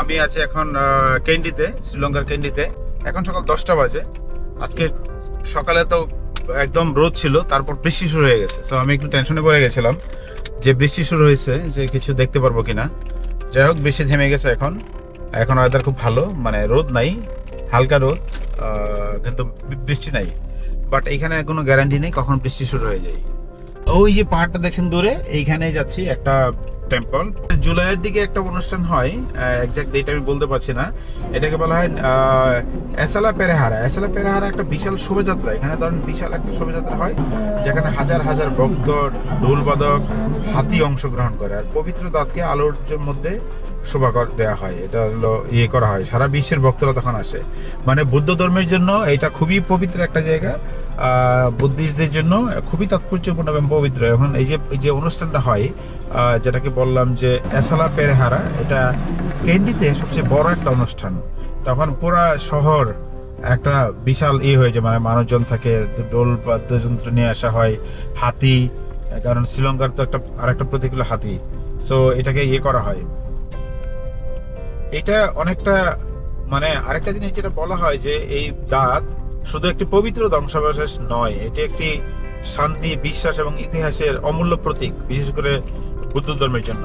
আমি আছি এখন আহ, কেন্ডিতে শ্রীলঙ্কার কেন্ডিতে। এখন সকাল দশটা বাজে। আজকে সকালে তো একদম রোদ ছিল তারপর বৃষ্টি শুরু হয়ে গেছে। সো আমি একটু টেনশনে পড়ে গেছিলাম যে বৃষ্টি শুরু হয়েছে যে কিছু দেখতে পারব কিনা। যাই হোক বৃষ্টি থেমে গেছে এখন। এখন ওয়েদার খুব ভালো মানে রোদ নাই হালকা রোদ কিন্তু বৃষ্টি নাই। বাট এখানে কোনো গ্যারান্টি নেই কখন বৃষ্টি শুরু হয়ে যায়। ওই যে পাহাড়টা দেখছেন দূরে এইখানে যাচ্ছি, একটা টেম্পল জুলাইয়ের দিকে একটা অনুষ্ঠান হয় এক্সাক্ট ডেট আমি বলতে পারছি না। এটাকে বলা হয় এসালা পেরেহারা। এসালা পেরেহারা একটা বিশাল শোভাযাত্রা। এখানে ধরেন বিশাল একটা শোভাযাত্রা হয়, যেখানে হাজার হাজার ভক্ত ঢোল বাদক হাতি অংশগ্রহণ করে। আর পবিত্র দাঁতকে আলোর মধ্যে শোভা দেওয়া হয়। এটা হলো ইয়ে করা হয়। সারা বিশ্বের ভক্তরা তখন আসে। মানে বৌদ্ধ ধর্মের জন্য এটা খুবই পবিত্র একটা জায়গা। বুদ্ধিস্টদের জন্য খুবই তাৎপর্যপূর্ণ এবং পবিত্র। এখন এই যে যে অনুষ্ঠানটা হয় যেটাকে বললাম যে এসালা পেরেহারা, এটা কেন্ডিতে সবচেয়ে বড় একটা অনুষ্ঠান। তখন পুরা শহর একটা বিশাল ই হয়ে যায় মানে মানুষজন থাকে ডোল বাদ্যযন্ত্র নিয়ে আসা হয়, হাতি, কারণ শ্রীলঙ্কার তো একটা আরেকটা প্রতীক হলো হাতি। সো এটাকে ইয়ে করা হয়। এটা অনেকটা মানে আরেকটা জিনিস যেটা বলা হয় যে এই দাঁত শুধু একটি পবিত্র ধ্বংসাবশেষ নয়, এটি একটি শান্তি, বিশ্বাস এবং ইতিহাসের অমূল্য প্রতীক, বিশেষ করে বুদ্ধ ধর্মের জন্য।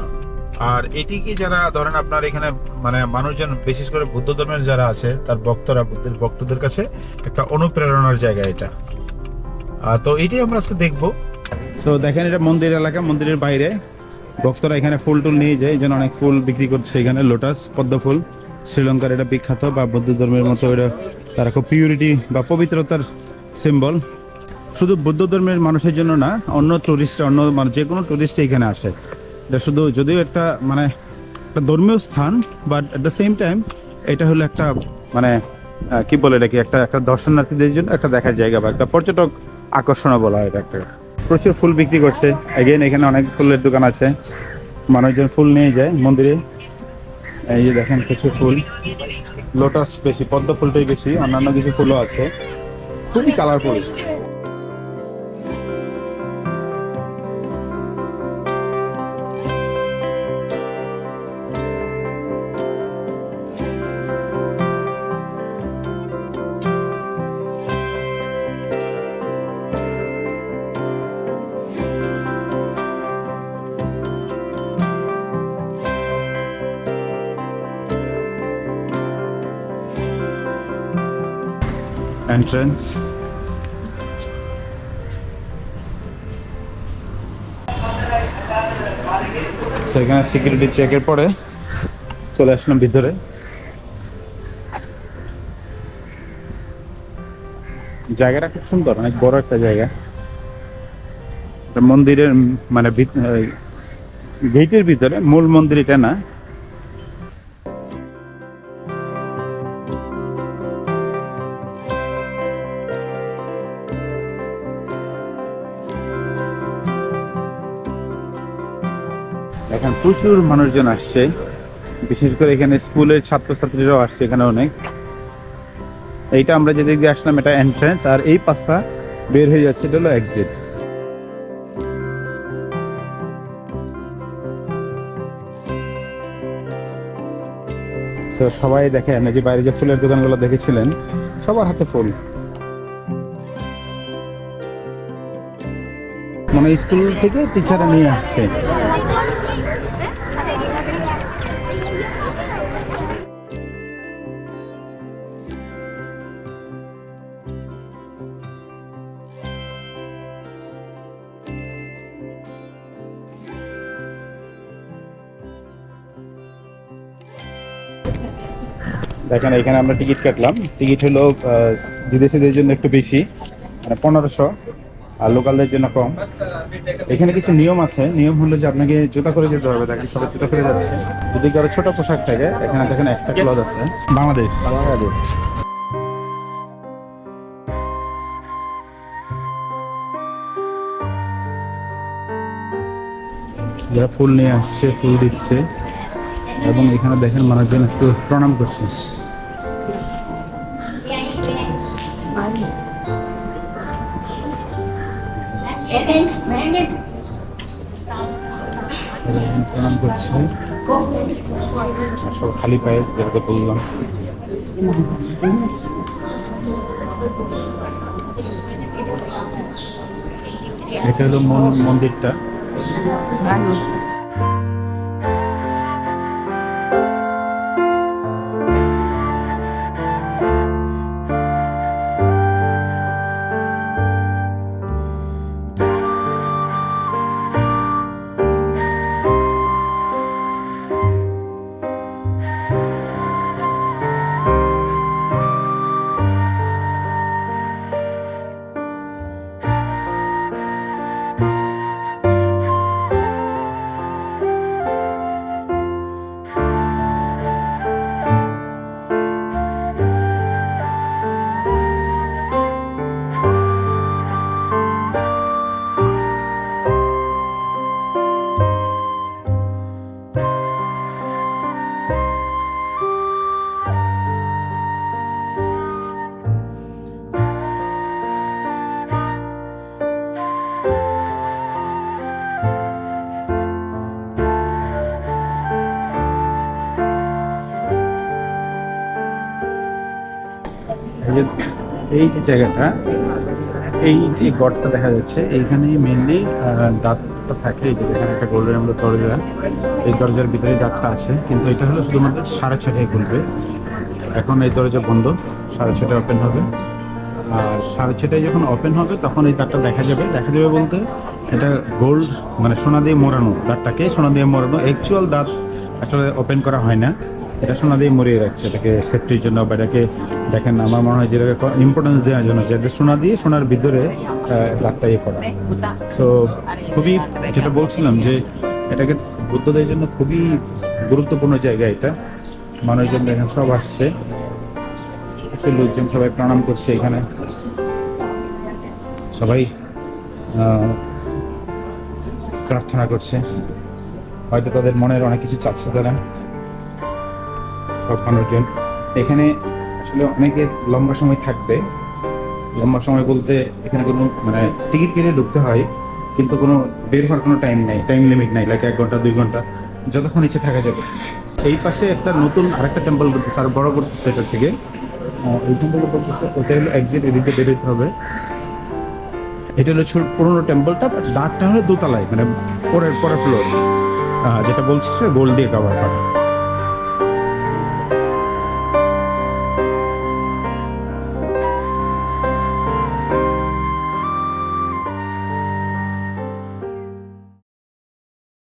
আর এটি কি যারা, ধরেন আপনার এখানে মানে মানুষজন, বিশেষ করে বুদ্ধ ধর্মের যারা আছে, তার ভক্তরা, বুদ্ধের ভক্তদের কাছে একটা অনুপ্রেরণার জায়গা এটা। তো এটাই আমরা আজকে দেখব। তো দেখেন এটা মন্দির এলাকা, মন্দিরের বাইরে। ভক্তরা এখানে ফুল টুল নিয়ে যায় এই অনেক ফুল বিক্রি করছে এখানে, লোটাস পদ্ম ফুল শ্রীলঙ্কার এটা বিখ্যাত, বা বৌদ্ধ ধর্মের মতো এটা তারা খুব পিউরিটি বা পবিত্রতার সিম্বল শুধু বৌদ্ধ ধর্মের মানুষের জন্য না, অন্য টুরিস্ট অন্য মানে যে কোনো টুরিস্ট এখানে আসে। এটা শুধু যদিও একটা মানে একটা ধর্মীয় স্থান but at the same time এটা হলো একটা মানে কি বলে এটাকে, একটা একটা দর্শনার্থীদের জন্য একটা দেখার জায়গা বা একটা পর্যটক আকর্ষণও বলা হয় এটা একটা প্রচুর ফুল বিক্রি করছে। এগেন এখানে অনেক ফুলের দোকান আছে। মানুষজন ফুল নিয়ে যায় মন্দিরে। এই যে দেখেন প্রচুর ফুল। লোটাস বেশি পদ্ম ফুলটাই বেশি অন্যান্য কিছু ফুলও আছে। খুবই কালারফুল এন্ট্রান্স সেখানে সিকিউরিটি চেকের পরে চলে আসলাম ভিতরে। জায়গাটা খুব সুন্দর, অনেক বড় একটা জায়গা। মন্দিরের মানে গেটের ভিতরে মূল মন্দির এটা না। প্রচুর মানুষজন আসছে। বিশেষ করে এখানে স্কুলের ছাত্রছাত্রীরাও আসছে এখানে অনেক। এইটা আমরা যেদিক দিয়ে আসলাম, এটা এন্ট্রান্স আর এই পাশটা বের হয়ে যাচ্ছে, এটা হলো এক্সিট তো সবাই দেখেন যে বাইরে যে ফুলের দোকানগুলো দেখেছিলেন, সবার হাতে ফুল। মানে স্কুল থেকে টিচাররা নিয়ে আসছে। দেখেন এখানে আমরা টিকিট কাটলাম। টিকিট হলো বিদেশিদের জন্য একটু বেশি মানে পনেরোশো, আর লোকালদের জন্য কম। এখানে কিছু নিয়ম আছে। নিয়ম হলো যে আপনাকে জুতা করে যেতে হবে দেখেন সবাই জুতা করে যাচ্ছে। যদি কারও ছোট পোশাক থাকে এখানে দেখেন এক্সট্রা ক্লথ আছে। বাংলাদেশ। বাংলাদেশ। যারা ফুল নিয়ে আসছে ফুল দিচ্ছে এবং এখানে দেখেন মানুষজন একটু প্রণাম করছে। প্রণাম করছি সব খালি পায়ে যেটাতে বললাম। এটা হলো মন- মন্দিরটা। এই যে জায়গাটা, এই যে গড়টা দেখা যাচ্ছে এইখানে মেনলি দাঁতটা থাকে। এই যে এখানে একটা গোল্ডের মতো দরজা। এই দরজার ভিতরে দাঁতটা আছে। কিন্তু এটা হলো শুধুমাত্র সাড়ে ছটায় খুলবে। এখন এই দরজা বন্ধ। সাড়ে ছটায় ওপেন হবে। আর সাড়ে ছটায় যখন ওপেন হবে, তখন এই দাঁতটা দেখা যাবে। দেখা যাবে বলতে এটা গোল্ড মানে সোনা দিয়ে মোড়ানো দাঁতটাকে। সোনা দিয়ে মোড়ানো অ্যাকচুয়াল দাঁত আসলে ওপেন করা হয় না। এটা সোনা দিয়ে মরিয়ে রাখছে, এটাকে সেফটির জন্য বা এটাকে দেখেন, আমার মনে হয় যেটাকে ইম্পর্টেন্স দেওয়ার জন্য যে এটা সোনা দিয়ে সোনার ভিতরে দাঁতটা ইয়ে করা। সো খুবই যেটা বলছিলাম যে এটাকে বুদ্ধদের জন্য খুবই গুরুত্বপূর্ণ জায়গা এটা। মানুষজন এখানে সব আসছে। কিছু লোকজন সবাই প্রণাম করছে এখানে। সবাই প্রার্থনা করছে। হয়তো তাদের মনের অনেক কিছু চাচ্ছে তারা। মানুষজন এখানে আসলে অনেকে লম্বা সময় থাকবে। লম্বা সময় বলতে এখানে কোনো মানে টিকিট কেটে ঢুকতে হয়, কিন্তু কোনো বের হওয়ার কোনো টাইম নেই টাইম লিমিট নাই লাইক এক ঘণ্টা, দুই ঘণ্টা, যতক্ষণ ইচ্ছে থাকা যাবে। এই পাশে একটা নতুন আরেকটা টেম্পল করতেছে, আর বড় করতেছে এটার থেকে। এইখান থেকে বলতেছে ওটা হলো এক্সিট এদিকে বেরোতে হবে। এটা হলো পুরোনো টেম্পলটা দাঁতটা হলো দোতলায় মানে পরের পরের ফ্লোর যেটা বলছি সেটা গোল্ড দিয়ে কভার করা।